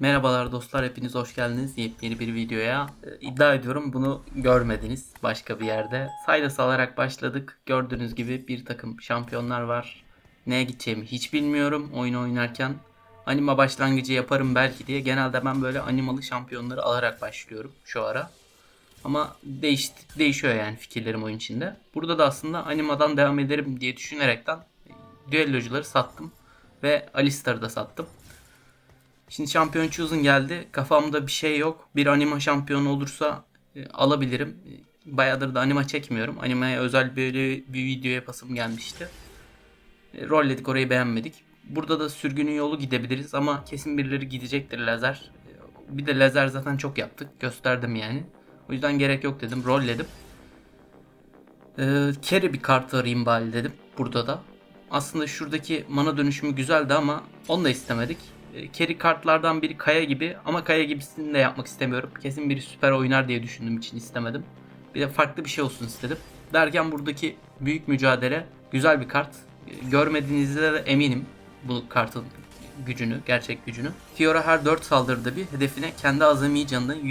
Merhabalar dostlar, hepiniz hoş geldiniz yepyeni bir videoya. Ee, İddia ediyorum bunu görmediniz başka bir yerde. Saylas alarak başladık. Gördüğünüz gibi bir takım şampiyonlar var. Neye gideceğimi hiç bilmiyorum oyun oynarken. Anima başlangıcı yaparım belki diye genelde ben böyle animalı şampiyonları alarak başlıyorum şu ara. Ama değiş, değişiyor yani fikirlerim oyun içinde. Burada da aslında animadan devam ederim diye düşünerekten e, düellocuları sattım. Ve Alistar'ı da sattım. Şimdi şampiyon chosen geldi. Kafamda bir şey yok. Bir anima şampiyonu olursa e, alabilirim. E, Bayağıdır da anima çekmiyorum. Animaya özel böyle bir video yapasım gelmişti. E, rolledik orayı beğenmedik. Burada da sürgünün yolu gidebiliriz ama kesin birileri gidecektir lazer. E, Bir de lazer zaten çok yaptık. Gösterdim yani. O yüzden gerek yok dedim. Rolledim. Ee, carry bir kart arayayım bari dedim. Burada da. Aslında şuradaki mana dönüşümü güzeldi ama onu da istemedik. Ee, carry kartlardan biri Kaya gibi ama Kaya gibisini de yapmak istemiyorum. Kesin biri süper oynar diye düşündüğüm için istemedim. Bir de farklı bir şey olsun istedim. Derken buradaki büyük mücadele güzel bir kart. Ee, Görmediğinizde de eminim bu kartın gücünü, gerçek gücünü. Fiora her 4 saldırıda bir hedefine kendi azami canının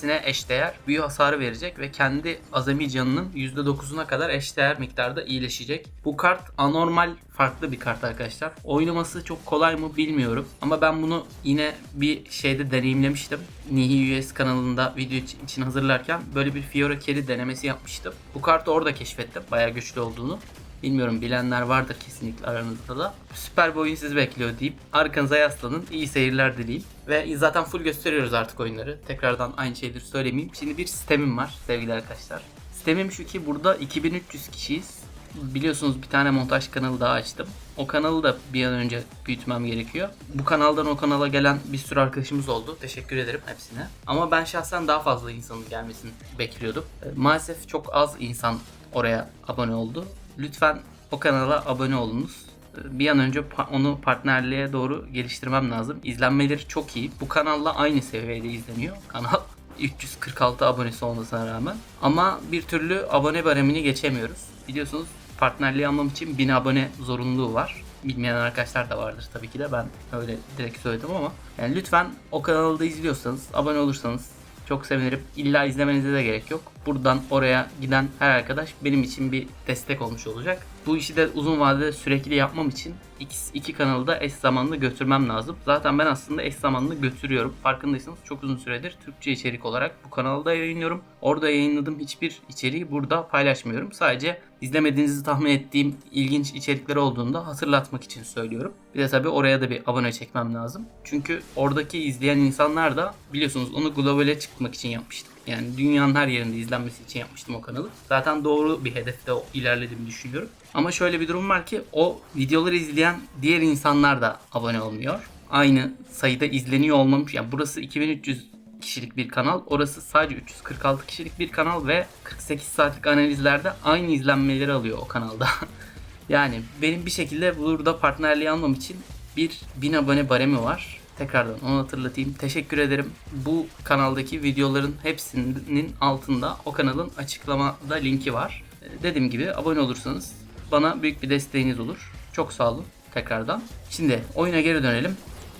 %20'sine eşdeğer büyü hasarı verecek ve kendi azami canının %9'una kadar eşdeğer miktarda iyileşecek. Bu kart anormal farklı bir kart arkadaşlar. Oynaması çok kolay mı bilmiyorum ama ben bunu yine bir şeyde deneyimlemiştim. Nihi US kanalında video için hazırlarken böyle bir Fiora Carry denemesi yapmıştım. Bu kartı orada keşfettim. Bayağı güçlü olduğunu. Bilmiyorum bilenler vardır kesinlikle aranızda da. Süper bir oyun sizi bekliyor deyip arkanıza yaslanın. iyi seyirler dileyim. Ve zaten full gösteriyoruz artık oyunları. Tekrardan aynı şeyleri söylemeyeyim. Şimdi bir sistemim var sevgili arkadaşlar. Sistemim şu ki burada 2300 kişiyiz. Biliyorsunuz bir tane montaj kanalı daha açtım. O kanalı da bir an önce büyütmem gerekiyor. Bu kanaldan o kanala gelen bir sürü arkadaşımız oldu. Teşekkür ederim hepsine. Ama ben şahsen daha fazla insanın gelmesini bekliyordum. Maalesef çok az insan oraya abone oldu. Lütfen o kanala abone olunuz. E, Bir an önce onu partnerliğe doğru geliştirmem lazım. İzlenmeleri çok iyi. Bu kanalla aynı seviyede izleniyor kanal. 346 abonesi olmasına rağmen. Ama bir türlü abone baremini geçemiyoruz. Biliyorsunuz partnerliği almam için 1000 abone zorunluluğu var. Bilmeyen arkadaşlar da vardır tabii ki de ben öyle direkt söyledim ama. Yani lütfen o kanalı da izliyorsanız abone olursanız çok sevinirim. İlla izlemenize de gerek yok. Buradan oraya giden her arkadaş benim için bir destek olmuş olacak. Bu işi de uzun vadede sürekli yapmam için iki, iki kanalı da eş zamanlı götürmem lazım. Zaten ben aslında eş zamanlı götürüyorum. Farkındaysanız çok uzun süredir Türkçe içerik olarak bu kanalda yayınlıyorum. Orada yayınladığım hiçbir içeriği burada paylaşmıyorum. Sadece izlemediğinizi tahmin ettiğim ilginç içerikler olduğunda hatırlatmak için söylüyorum. Bir de tabii oraya da bir abone çekmem lazım. Çünkü oradaki izleyen insanlar da biliyorsunuz onu globale çıkmak için yapmıştım. Yani dünyanın her yerinde izlenmesi için yapmıştım o kanalı. Zaten doğru bir hedefte ilerlediğimi düşünüyorum. Ama şöyle bir durum var ki o videoları izleyen diğer insanlar da abone olmuyor. Aynı sayıda izleniyor olmamış. Yani burası 2300 kişilik bir kanal. Orası sadece 346 kişilik bir kanal ve 48 saatlik analizlerde aynı izlenmeleri alıyor o kanalda. yani benim bir şekilde burada partnerliği almam için bir 1000 abone baremi var. Tekrardan onu hatırlatayım. Teşekkür ederim. Bu kanaldaki videoların hepsinin altında o kanalın açıklamada linki var. Ee, Dediğim gibi abone olursanız bana büyük bir desteğiniz olur. Çok sağ olun tekrardan. Şimdi oyuna geri dönelim.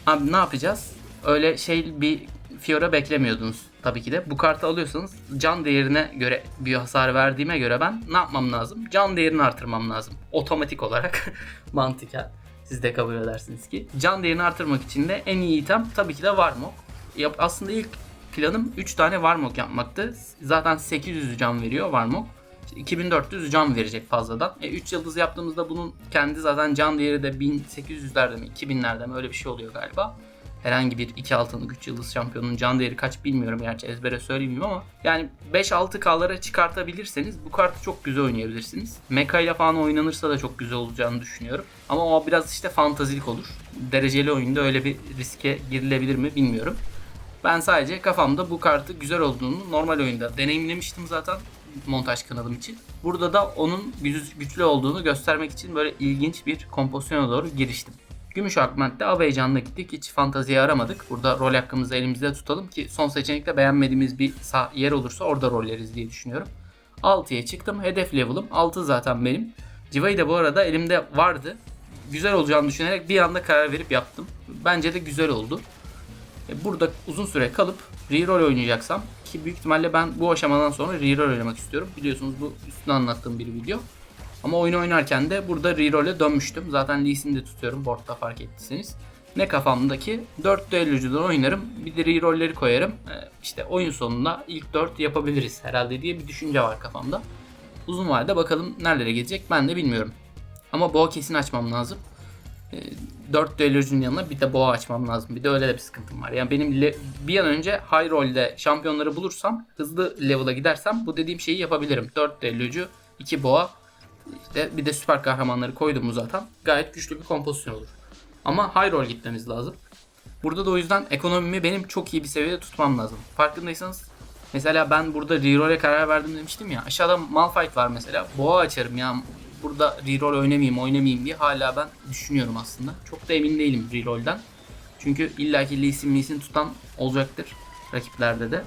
Abi ne yapacağız? Öyle şey bir Fiora beklemiyordunuz tabii ki de. Bu kartı alıyorsanız can değerine göre bir hasar verdiğime göre ben ne yapmam lazım? Can değerini artırmam lazım. Otomatik olarak mantıken. Siz de kabul edersiniz ki. Can değerini artırmak için de en iyi item tabii ki de Warmog. Yap, aslında ilk planım 3 tane Warmog yapmaktı. Zaten 800 can veriyor Warmog. 2400 can verecek fazladan. E, 3 yıldız yaptığımızda bunun kendi zaten can değeri de 1800'lerde mi 2000'lerde mi öyle bir şey oluyor galiba. Herhangi bir 2 altınlık 3 yıldız şampiyonun can değeri kaç bilmiyorum gerçi ezbere söyleyeyim ama yani 5-6K'lara çıkartabilirseniz bu kartı çok güzel oynayabilirsiniz. Mecha ile falan oynanırsa da çok güzel olacağını düşünüyorum. Ama o biraz işte fantazilik olur. Dereceli oyunda öyle bir riske girilebilir mi bilmiyorum. Ben sadece kafamda bu kartı güzel olduğunu normal oyunda deneyimlemiştim zaten montaj kanalım için. Burada da onun güçlü olduğunu göstermek için böyle ilginç bir kompozisyona doğru giriştim. Gümüş Akment'te av heyecanına gittik. Hiç fantaziyi aramadık. Burada rol hakkımızı elimizde tutalım ki son seçenekte beğenmediğimiz bir yer olursa orada rolleriz diye düşünüyorum. 6'ya çıktım. Hedef level'ım 6 zaten benim. Civa'yı da bu arada elimde vardı. Güzel olacağını düşünerek bir anda karar verip yaptım. Bence de güzel oldu. E, Burada uzun süre kalıp reroll oynayacaksam ki büyük ihtimalle ben bu aşamadan sonra reroll oynamak istiyorum. Biliyorsunuz bu üstüne anlattığım bir video. Ama oyunu oynarken de burada reroll'e dönmüştüm. Zaten Lee Sin'i de tutuyorum boardda fark ettiyseniz. Ne kafamdaki 4 düellocudan oynarım. Bir de reroll'leri koyarım. Ee, İşte oyun sonunda ilk 4 yapabiliriz herhalde diye bir düşünce var kafamda. Uzun vadede bakalım nerelere gelecek ben de bilmiyorum. Ama boğa kesin açmam lazım. 4 düellocunun yanına bir de boğa açmam lazım. Bir de öyle de bir sıkıntım var. Yani benim bir an önce high roll'de şampiyonları bulursam, hızlı level'a gidersem bu dediğim şeyi yapabilirim. 4 düellocu, 2 boğa, işte bir de süper kahramanları koydum mu zaten gayet güçlü bir kompozisyon olur. Ama high roll gitmemiz lazım. Burada da o yüzden ekonomimi benim çok iyi bir seviyede tutmam lazım. Farkındaysanız mesela ben burada reroll'e karar verdim demiştim ya. Aşağıda Malphite var mesela. Boğa açarım ya. Burada reroll oynamayayım oynamayayım diye hala ben düşünüyorum aslında. Çok da emin değilim reroll'den. Çünkü illaki Lee Sin, Lee Sin tutan olacaktır rakiplerde de.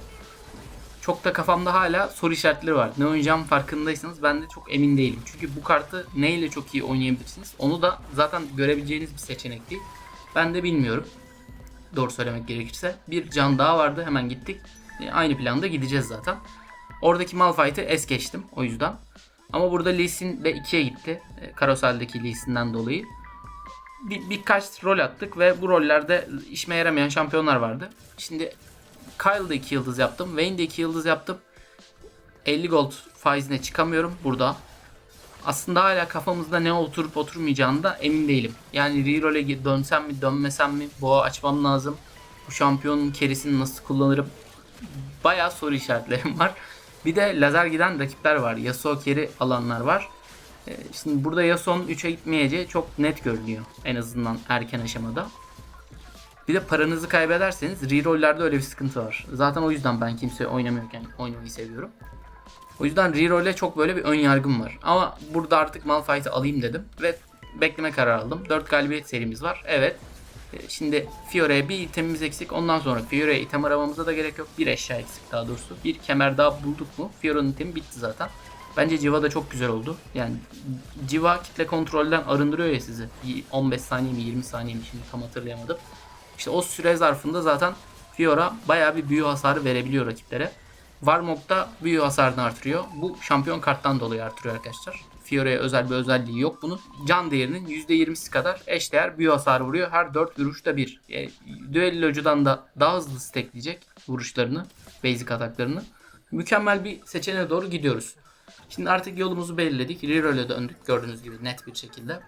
Çok da kafamda hala soru işaretleri var. Ne oynayacağım farkındaysanız ben de çok emin değilim. Çünkü bu kartı neyle çok iyi oynayabilirsiniz onu da zaten görebileceğiniz bir seçenek değil. Ben de bilmiyorum. Doğru söylemek gerekirse. Bir can daha vardı hemen gittik. E, aynı planda gideceğiz zaten. Oradaki Malphite'ı es geçtim o yüzden. Ama burada Lee Sin de 2'ye gitti. E, Karosel'deki Lee Sin'den dolayı. Bir, birkaç rol attık ve bu rollerde işime yaramayan şampiyonlar vardı. Şimdi Kyle'da 2 yıldız yaptım. Vayne'de 2 yıldız yaptım. 50 gold faizine çıkamıyorum burada. Aslında hala kafamızda ne oturup oturmayacağını da emin değilim. Yani reroll'e dönsem mi dönmesem mi boğa açmam lazım. Bu şampiyonun kerisini nasıl kullanırım? Bayağı soru işaretlerim var. Bir de lazer giden rakipler var. Yasuo keri alanlar var. Ee, Şimdi burada Yasuo'nun 3'e gitmeyeceği çok net görünüyor. En azından erken aşamada. Bir de paranızı kaybederseniz reroll'lerde öyle bir sıkıntı var. Zaten o yüzden ben kimse oynamıyorken oynamayı seviyorum. O yüzden reroll'e çok böyle bir ön yargım var. Ama burada artık Malphite'i alayım dedim ve bekleme kararı aldım. 4 galibiyet serimiz var. Evet. E, Şimdi Fiore'ye bir itemimiz eksik. Ondan sonra Fiore'ye item aramamıza da gerek yok. Bir eşya eksik daha doğrusu. Bir kemer daha bulduk mu? Fiore'nin itemi bitti zaten. Bence Civa da çok güzel oldu. Yani Civa kitle kontrolden arındırıyor ya sizi. 15 saniye mi 20 saniye mi şimdi tam hatırlayamadım. İşte o süre zarfında zaten Fiora bayağı bir büyü hasarı verebiliyor rakiplere. Warmog'da büyü hasarını artırıyor. Bu şampiyon karttan dolayı artırıyor arkadaşlar. Fiora'ya özel bir özelliği yok bunun. Can değerinin %20'si kadar eşdeğer büyü hasarı vuruyor. Her 4 vuruşta bir. E, düellocudan da daha hızlı stackleyecek vuruşlarını, basic ataklarını. Mükemmel bir seçeneğe doğru gidiyoruz. Şimdi artık yolumuzu belirledik. Reroll'e döndük gördüğünüz gibi net bir şekilde.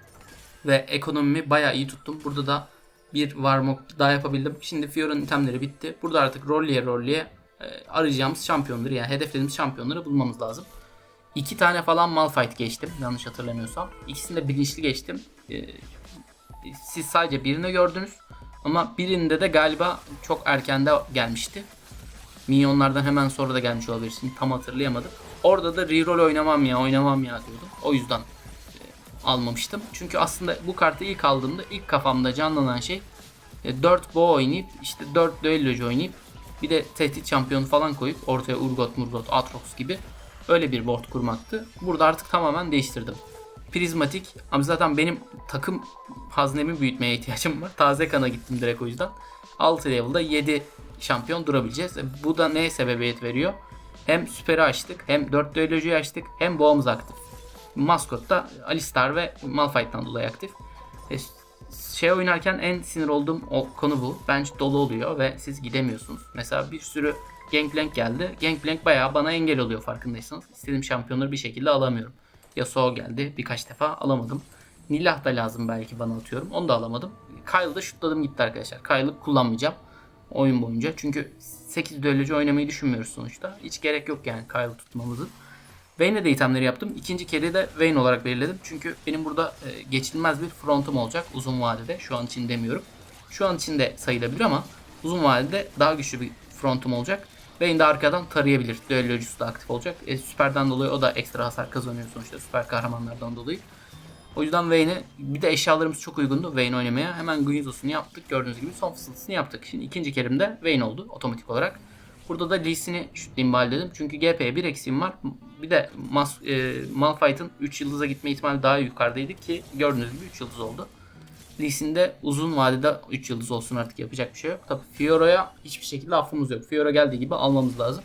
Ve ekonomimi bayağı iyi tuttum. Burada da bir Warmog daha yapabildim. Şimdi Fiora'nın itemleri bitti. Burada artık rolleye rolleye e, arayacağımız şampiyonları yani hedeflediğimiz şampiyonları bulmamız lazım. İki tane falan Malphite geçtim yanlış hatırlamıyorsam. İkisini de bilinçli geçtim. E, siz sadece birini gördünüz. Ama birinde de galiba çok erkende gelmişti. Minyonlardan hemen sonra da gelmiş olabilir. Şimdi tam hatırlayamadım. Orada da reroll oynamam ya oynamam ya diyordum. O yüzden almamıştım. Çünkü aslında bu kartı ilk aldığımda ilk kafamda canlanan şey e, 4 boğa oynayıp işte 4 düellocu oynayıp bir de tehdit şampiyonu falan koyup ortaya Urgot, Murgot, Atrox gibi öyle bir board kurmaktı. Burada artık tamamen değiştirdim. Prizmatik ama zaten benim takım haznemi büyütmeye ihtiyacım var. Taze kana gittim direkt o yüzden. 6 level'da 7 şampiyon durabileceğiz. E, Bu da neye sebebiyet veriyor? Hem süperi açtık, hem 4 düellocuyu açtık, hem boğamız aktif. Maskot da Alistar ve Malphite'dan dolayı aktif. E, şey oynarken en sinir olduğum konu bu. Bench dolu oluyor ve siz gidemiyorsunuz. Mesela bir sürü Gangplank geldi. Gangplank bayağı bana engel oluyor farkındaysanız. İstediğim şampiyonları bir şekilde alamıyorum. Yasuo geldi. Birkaç defa alamadım. Nilah da lazım belki bana atıyorum. Onu da alamadım. Kyle'da şutladım gitti arkadaşlar. Kyle'ı kullanmayacağım oyun boyunca. Çünkü 8 düellocu oynamayı düşünmüyoruz sonuçta. Hiç gerek yok yani Kyle tutmamızın. Vayne'e de itemleri yaptım. İkinci kere de Vayne olarak belirledim. Çünkü benim burada e, geçilmez bir frontum olacak uzun vadede. Şu an için demiyorum. Şu an için de sayılabilir ama uzun vadede daha güçlü bir frontum olacak. Vayne de arkadan tarayabilir. Düellocusu da aktif olacak. E, süperden dolayı o da ekstra hasar kazanıyor sonuçta süper kahramanlardan dolayı. O yüzden Vayne'e bir de eşyalarımız çok uygundu Vayne oynamaya. Hemen Guinsos'unu yaptık. Gördüğünüz gibi son fısıltısını yaptık. Şimdi ikinci kerimde Vayne oldu otomatik olarak. Burada da Lee Sin'i şutlayayım bari dedim. Çünkü GP'ye bir eksiğim var. Bir de Mas, e, Malphite'ın 3 yıldıza gitme ihtimali daha yukarıdaydı ki gördüğünüz gibi 3 yıldız oldu. Lee Sin de uzun vadede 3 yıldız olsun artık yapacak bir şey yok. Tabii Fiora'ya hiçbir şekilde affımız yok. Fiora geldiği gibi almamız lazım.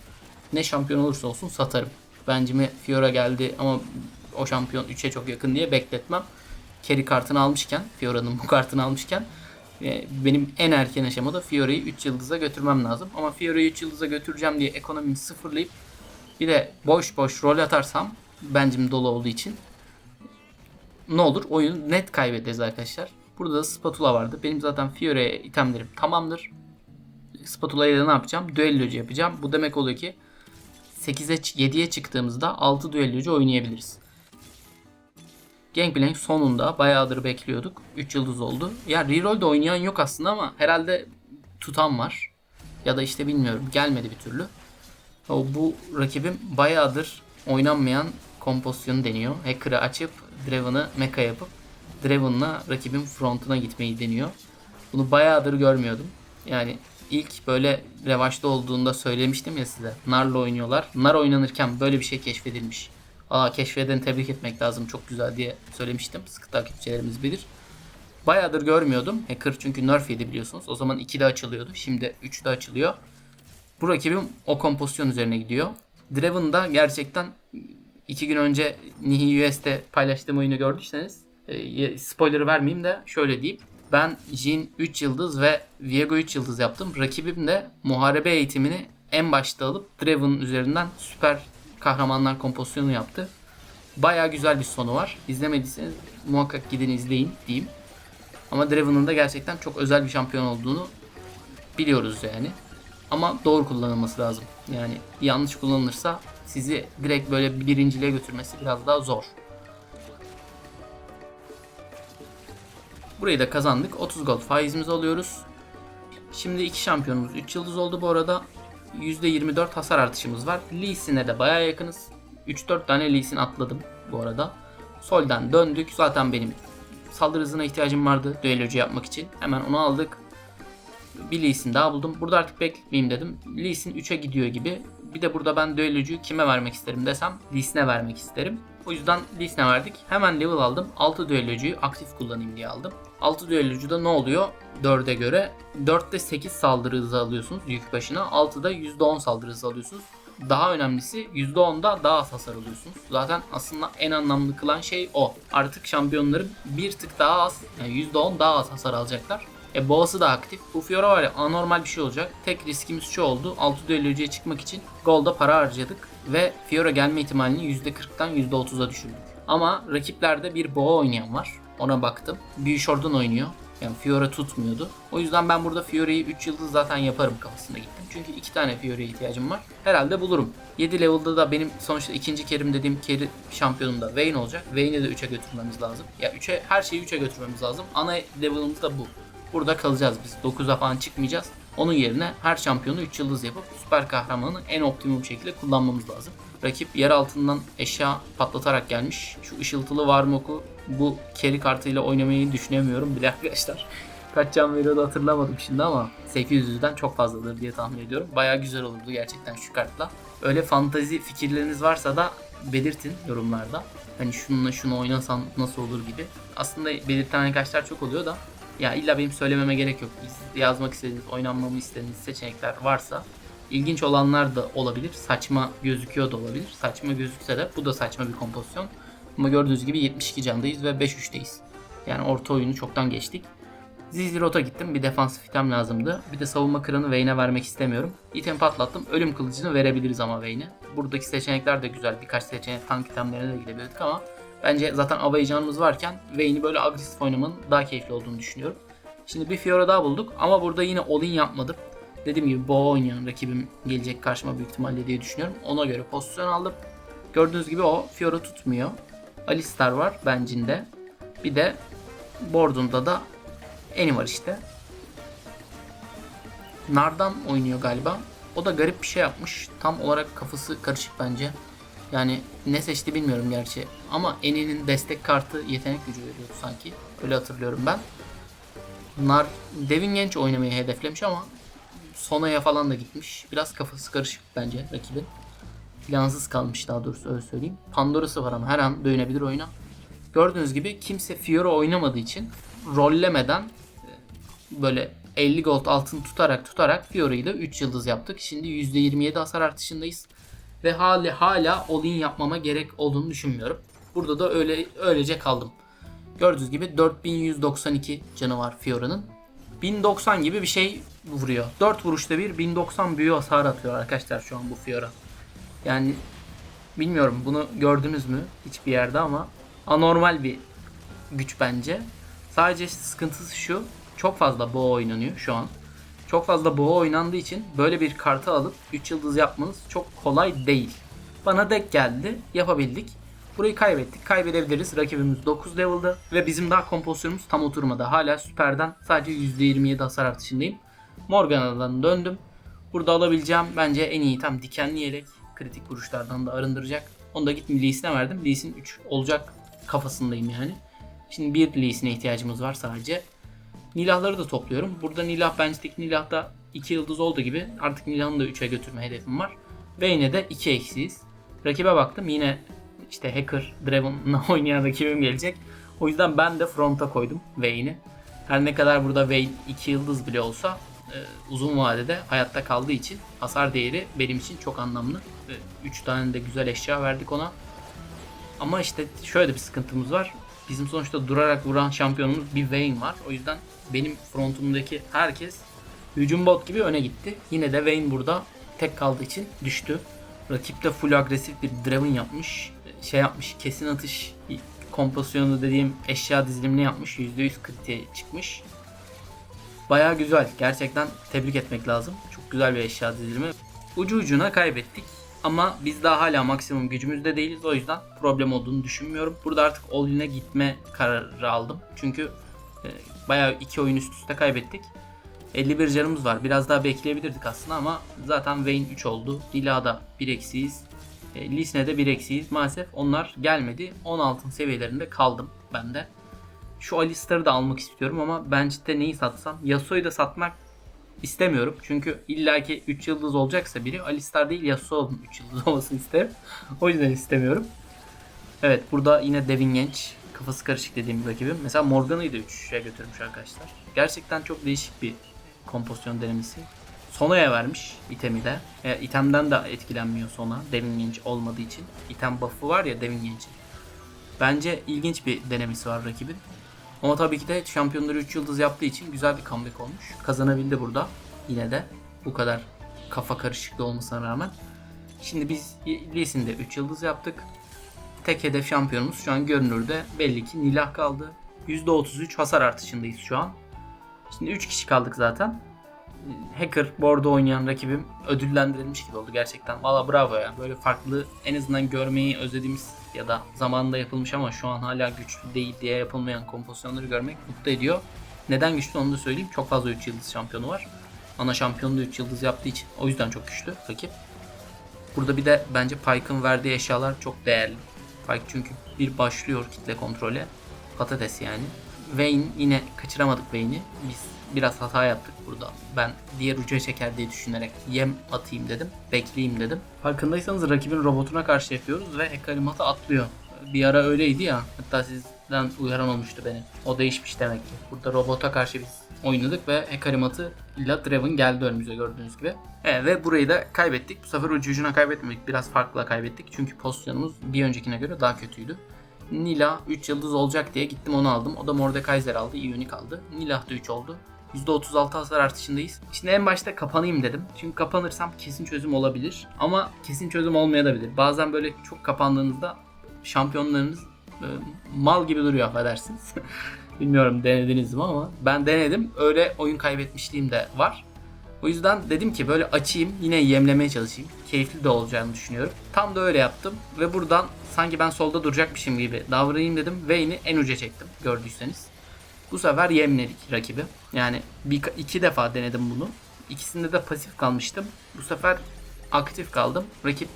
Ne şampiyon olursa olsun satarım. Bence mi Fiora geldi ama o şampiyon 3'e çok yakın diye bekletmem. Carry kartını almışken, Fiora'nın bu kartını almışken e, benim en erken aşamada Fiora'yı 3 yıldıza götürmem lazım. Ama Fiora'yı 3 yıldıza götüreceğim diye ekonomimi sıfırlayıp bir de boş boş rol atarsam bencim dolu olduğu için ne olur oyunu net kaybederiz arkadaşlar. Burada da spatula vardı. Benim zaten Fiore'ye itemlerim tamamdır. Spatula'yla ne yapacağım? Düellocu yapacağım. Bu demek oluyor ki 8'e 7'ye çıktığımızda 6 düellocu oynayabiliriz. Gangplank sonunda bayağıdır bekliyorduk. 3 yıldız oldu. Ya reroll de oynayan yok aslında ama herhalde tutan var. Ya da işte bilmiyorum gelmedi bir türlü. O bu rakibim bayağıdır oynanmayan kompozisyonu deniyor. Hacker'ı açıp Draven'ı mecha yapıp Draven'la rakibin frontuna gitmeyi deniyor. Bunu bayağıdır görmüyordum. Yani ilk böyle revaçta olduğunda söylemiştim ya size. Nar'la oynuyorlar. Nar oynanırken böyle bir şey keşfedilmiş. Aa keşfedeni tebrik etmek lazım çok güzel diye söylemiştim. Sıkı takipçilerimiz bilir. Bayağıdır görmüyordum. Hacker çünkü nerf yedi biliyorsunuz. O zaman 2'de açılıyordu. Şimdi 3'de açılıyor. Bu rakibim o kompozisyon üzerine gidiyor. Draven da gerçekten iki gün önce Nihi US'te paylaştığım oyunu gördüyseniz e, spoiler vermeyeyim de şöyle diyeyim. Ben Jin 3 yıldız ve Viego 3 yıldız yaptım. Rakibim de muharebe eğitimini en başta alıp Draven üzerinden süper kahramanlar kompozisyonu yaptı. Baya güzel bir sonu var. İzlemediyseniz muhakkak gidin izleyin diyeyim. Ama Draven'ın da gerçekten çok özel bir şampiyon olduğunu biliyoruz yani. Ama doğru kullanılması lazım. Yani yanlış kullanılırsa sizi direkt böyle birinciliğe götürmesi biraz daha zor. Burayı da kazandık. 30 gold faizimizi alıyoruz. Şimdi iki şampiyonumuz 3 yıldız oldu bu arada. %24 hasar artışımız var. Lee Sin'e de baya yakınız. 3-4 tane Lee Sin atladım bu arada. Sol'dan döndük. Zaten benim saldırı hızına ihtiyacım vardı düellocu yapmak için. Hemen onu aldık. Bir Lee Sin daha buldum. Burada artık beklemeyeyim dedim. Lee Sin 3'e gidiyor gibi. Bir de burada ben düellocuyu kime vermek isterim desem Lee Sin'e vermek isterim. O yüzden Lee Sin'e verdik. Hemen level aldım. 6 düellocuyu aktif kullanayım diye aldım. 6 düellocuda ne oluyor? 4'e göre 4'te 8 saldırı hızı alıyorsunuz yük başına. 6'da %10 saldırı hızı alıyorsunuz. Daha önemlisi %10'da daha az hasar alıyorsunuz. Zaten aslında en anlamlı kılan şey o. Artık şampiyonların bir tık daha az, yani %10 daha az hasar alacaklar. E boğası da aktif. Bu Fiora var ya anormal bir şey olacak. Tek riskimiz şu oldu. 6 düellocuya çıkmak için Gold'a para harcadık. Ve Fiora gelme ihtimalini %40'dan %30'a düşürdük. Ama rakiplerde bir boğa oynayan var. Ona baktım. Büyüşor'dan oynuyor. Yani Fiora tutmuyordu. O yüzden ben burada Fiora'yı 3 yıldız zaten yaparım kafasında gittim. Çünkü 2 tane Fiora'ya ihtiyacım var. Herhalde bulurum. 7 level'da da benim sonuçta ikinci kerim dediğim keri şampiyonum da Vayne olacak. Vayne'i de 3'e götürmemiz lazım. Ya 3'e her şeyi 3'e götürmemiz lazım. Ana level'ımız da bu. Burada kalacağız biz. 9'a falan çıkmayacağız. Onun yerine her şampiyonu 3 yıldız yapıp süper kahramanı en optimum şekilde kullanmamız lazım. Rakip yer altından eşya patlatarak gelmiş. Şu ışıltılı Varmok'u bu carry kartıyla oynamayı düşünemiyorum bile arkadaşlar. Kaç can veriyordu hatırlamadım şimdi ama 800'den çok fazladır diye tahmin ediyorum. Baya güzel olurdu gerçekten şu kartla. Öyle fantazi fikirleriniz varsa da belirtin yorumlarda. Hani şununla şunu oynasan nasıl olur gibi. Aslında belirten arkadaşlar çok oluyor da ya illa benim söylememe gerek yok. Yazmak istediğiniz, oynanmamı istediğiniz seçenekler varsa ilginç olanlar da olabilir. Saçma gözüküyor da olabilir. Saçma gözükse de bu da saçma bir kompozisyon. Ama gördüğünüz gibi 72 candayız ve 5-3'teyiz. Yani orta oyunu çoktan geçtik. Zizirot'a gittim. Bir defansif item lazımdı. Bir de savunma kranı Vayne'e vermek istemiyorum. İtem patlattım. Ölüm kılıcını verebiliriz ama Vayne'e. Buradaki seçenekler de güzel. Birkaç seçenek tank itemlerine de gidebilirdik ama bence zaten avayacağımız varken Vayne'i böyle agresif oynamanın daha keyifli olduğunu düşünüyorum. Şimdi bir Fiora daha bulduk ama burada yine all-in yapmadım. Dediğim gibi boğa oynayan rakibim gelecek karşıma büyük ihtimalle diye düşünüyorum. Ona göre pozisyon aldım. Gördüğünüz gibi o Fiora tutmuyor. Alistar var bencinde. Bir de Bordun'da da Eni var işte. Nardan oynuyor galiba. O da garip bir şey yapmış. Tam olarak kafası karışık bence. Yani ne seçti bilmiyorum gerçi. Ama Eni'nin destek kartı yetenek gücü veriyordu sanki. Öyle hatırlıyorum ben. Nar Devin Genç oynamayı hedeflemiş ama Sona'ya falan da gitmiş. Biraz kafası karışık bence rakibin. Plansız kalmış daha doğrusu öyle söyleyeyim. Pandora'sı var ama her an dönebilir oyuna. Gördüğünüz gibi kimse Fiora oynamadığı için rollemeden e, böyle 50 gold altın tutarak tutarak Fiora'yı da 3 yıldız yaptık. Şimdi %27 hasar artışındayız. Ve hali hala all-in yapmama gerek olduğunu düşünmüyorum. Burada da öyle öylece kaldım. Gördüğünüz gibi 4192 canı var Fiora'nın. 1090 gibi bir şey vuruyor. 4 vuruşta bir 1090 büyü hasar atıyor arkadaşlar şu an bu Fiora. Yani bilmiyorum bunu gördünüz mü hiçbir yerde ama anormal bir güç bence. Sadece sıkıntısı şu. Çok fazla boğa oynanıyor şu an. Çok fazla boğa oynandığı için böyle bir kartı alıp 3 yıldız yapmanız çok kolay değil. Bana dek geldi. Yapabildik. Burayı kaybettik. Kaybedebiliriz. Rakibimiz 9 level'da ve bizim daha kompozisyonumuz tam oturmadı. Hala süperden sadece %27 hasar artışındayım. Morgana'dan döndüm. Burada alabileceğim bence en iyi tam dikenli yelek. Kritik vuruşlardan da arındıracak. Onu da gittim Lee'sine verdim. Lee'sin 3 olacak kafasındayım yani. Şimdi bir Lee'sine ihtiyacımız var sadece. Nilahları da topluyorum. Burada Nilah bence tek Nilah'da 2 yıldız oldu gibi. Artık Nilah'ını da 3'e götürme hedefim var. Ve de 2 eksiyiz. Rakibe baktım yine işte Hacker Dragon'la oynayan rakibim gelecek. O yüzden ben de fronta koydum Vayne'i. Her ne kadar burada Vayne 2 yıldız bile olsa e, uzun vadede hayatta kaldığı için hasar değeri benim için çok anlamlı. 3 tane de güzel eşya verdik ona. Ama işte şöyle bir sıkıntımız var. Bizim sonuçta durarak vuran şampiyonumuz bir Vayne var. O yüzden benim frontumdaki herkes hücum bot gibi öne gitti. Yine de Vayne burada tek kaldığı için düştü. Rakip de full agresif bir Draven yapmış. Şey yapmış kesin atış kompozisyonu dediğim eşya dizilimini yapmış. %100 kritiğe çıkmış. Baya güzel. Gerçekten tebrik etmek lazım. Çok güzel bir eşya dizilimi. Ucu ucuna kaybettik. Ama biz daha hala maksimum gücümüzde değiliz. O yüzden problem olduğunu düşünmüyorum. Burada artık all in'e gitme kararı aldım. Çünkü e, bayağı iki oyun üst üste kaybettik. 51 canımız var. Biraz daha bekleyebilirdik aslında ama zaten Vayne 3 oldu. Dila'da 1 eksiyiz. E, Lisne'de 1 eksiyiz. Maalesef onlar gelmedi. 16 seviyelerinde kaldım ben de. Şu Alistar'ı da almak istiyorum ama ben neyi satsam? Yasuo'yu da satmak istemiyorum. Çünkü illaki 3 yıldız olacaksa biri Alistar değil Yasuo'nun 3 yıldız olmasını isterim. o yüzden istemiyorum. Evet burada yine Devin Genç. Kafası karışık dediğim rakibim. Mesela Morgana'yı da 3'e götürmüş arkadaşlar. Gerçekten çok değişik bir kompozisyon denemesi. Sona'ya vermiş itemi de. E, itemden de etkilenmiyor Sona. Devin Genç olmadığı için. İtem buff'ı var ya Devin Genç'in. Bence ilginç bir denemesi var rakibin. Ama tabii ki de şampiyonları 3 yıldız yaptığı için güzel bir comeback olmuş. Kazanabildi burada. Yine de bu kadar kafa karışıklığı olmasına rağmen. Şimdi biz Lee Sin'de 3 yıldız yaptık. Tek hedef şampiyonumuz şu an görünürde belli ki Nilah kaldı. %33 hasar artışındayız şu an. Şimdi 3 kişi kaldık zaten. Hacker board'da oynayan rakibim ödüllendirilmiş gibi oldu gerçekten. Valla bravo ya. Böyle farklı en azından görmeyi özlediğimiz ya da zamanında yapılmış ama şu an hala güçlü değil diye yapılmayan kompozisyonları görmek mutlu ediyor. Neden güçlü onu da söyleyeyim. Çok fazla 3 yıldız şampiyonu var. Ana şampiyonu da 3 yıldız yaptığı için o yüzden çok güçlü rakip. Burada bir de bence Pyke'ın verdiği eşyalar çok değerli. Pyke çünkü bir başlıyor kitle kontrole. Patates yani. Vayne yine kaçıramadık Vayne'i. Biz biraz hata yaptık burada. Ben diğer uca çeker diye düşünerek yem atayım dedim. Bekleyeyim dedim. Farkındaysanız rakibin robotuna karşı yapıyoruz ve Hekalimat'ı atlıyor. Bir ara öyleydi ya. Hatta sizden uyaran olmuştu benim. O değişmiş demek ki. Burada robota karşı biz oynadık ve Hekalimat'ı ile Draven geldi önümüze gördüğünüz gibi. Evet, ve burayı da kaybettik. Bu sefer ucu ucuna kaybetmedik. Biraz farklı kaybettik. Çünkü pozisyonumuz bir öncekine göre daha kötüydü. Nila 3 yıldız olacak diye gittim onu aldım. O da Mordekaiser aldı. Ionik aldı. Nilah da 3 oldu. %36 hasar artışındayız. Şimdi en başta kapanayım dedim. Çünkü kapanırsam kesin çözüm olabilir. Ama kesin çözüm olmayabilir. Bazen böyle çok kapandığınızda şampiyonlarınız e, mal gibi duruyor affedersiniz. Bilmiyorum denediniz mi ama ben denedim. Öyle oyun kaybetmişliğim de var. O yüzden dedim ki böyle açayım yine yemlemeye çalışayım. Keyifli de olacağını düşünüyorum. Tam da öyle yaptım ve buradan sanki ben solda duracakmışım gibi davranayım dedim ve yine en uca çektim gördüyseniz. Bu sefer yemledik rakibi. Yani bir, iki defa denedim bunu. İkisinde de pasif kalmıştım. Bu sefer aktif kaldım. Rakip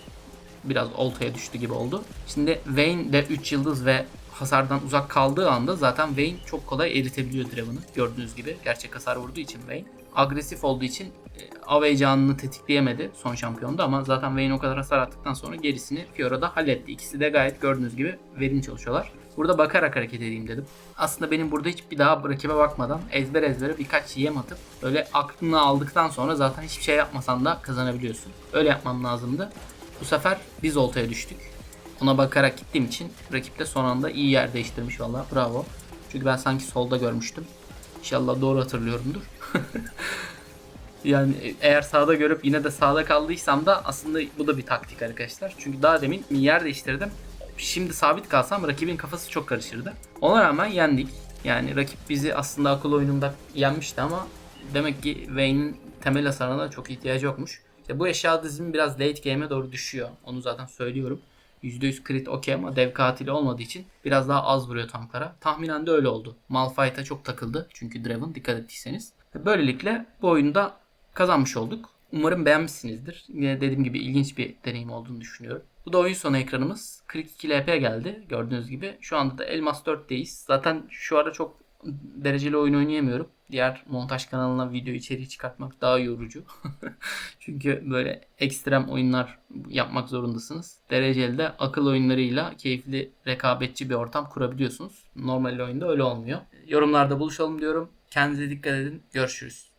biraz oltaya düştü gibi oldu. Şimdi Vayne de 3 yıldız ve hasardan uzak kaldığı anda zaten Vayne çok kolay eritebiliyor Draven'ı. Gördüğünüz gibi gerçek hasar vurduğu için Vayne. Agresif olduğu için e, av heyecanını tetikleyemedi son şampiyonda ama zaten Vayne o kadar hasar attıktan sonra gerisini Fiora da halletti. İkisi de gayet gördüğünüz gibi verimli çalışıyorlar. Burada bakarak hareket edeyim dedim. Aslında benim burada hiç bir daha rakibe bakmadan ezber ezbere birkaç yem atıp böyle aklını aldıktan sonra zaten hiçbir şey yapmasan da kazanabiliyorsun. Öyle yapmam lazımdı. Bu sefer biz oltaya düştük. Ona bakarak gittiğim için rakip de son anda iyi yer değiştirmiş valla. Bravo. Çünkü ben sanki solda görmüştüm. İnşallah doğru hatırlıyorumdur. Yani eğer sağda görüp yine de sağda kaldıysam da aslında bu da bir taktik arkadaşlar. Çünkü daha demin yer değiştirdim. Şimdi sabit kalsam rakibin kafası çok karışırdı. Ona rağmen yendik. Yani rakip bizi aslında akıl oyununda yenmişti ama demek ki Wayne'in temel hasarına çok ihtiyacı yokmuş. İşte bu eşya dizimi biraz late game'e doğru düşüyor. Onu zaten söylüyorum. %100 crit okey ama dev katili olmadığı için biraz daha az vuruyor tanklara. Tahminen de öyle oldu. Malphite'a çok takıldı. Çünkü Draven dikkat ettiyseniz. Böylelikle bu oyunda kazanmış olduk. Umarım beğenmişsinizdir. Yine dediğim gibi ilginç bir deneyim olduğunu düşünüyorum. Bu da oyun sonu ekranımız. 42 LP geldi gördüğünüz gibi. Şu anda da Elmas 4'teyiz. Zaten şu ara çok dereceli oyun oynayamıyorum. Diğer montaj kanalına video içeriği çıkartmak daha yorucu. Çünkü böyle ekstrem oyunlar yapmak zorundasınız. Dereceli de akıl oyunlarıyla keyifli rekabetçi bir ortam kurabiliyorsunuz. Normal oyunda öyle olmuyor. Yorumlarda buluşalım diyorum. Kendinize dikkat edin. Görüşürüz.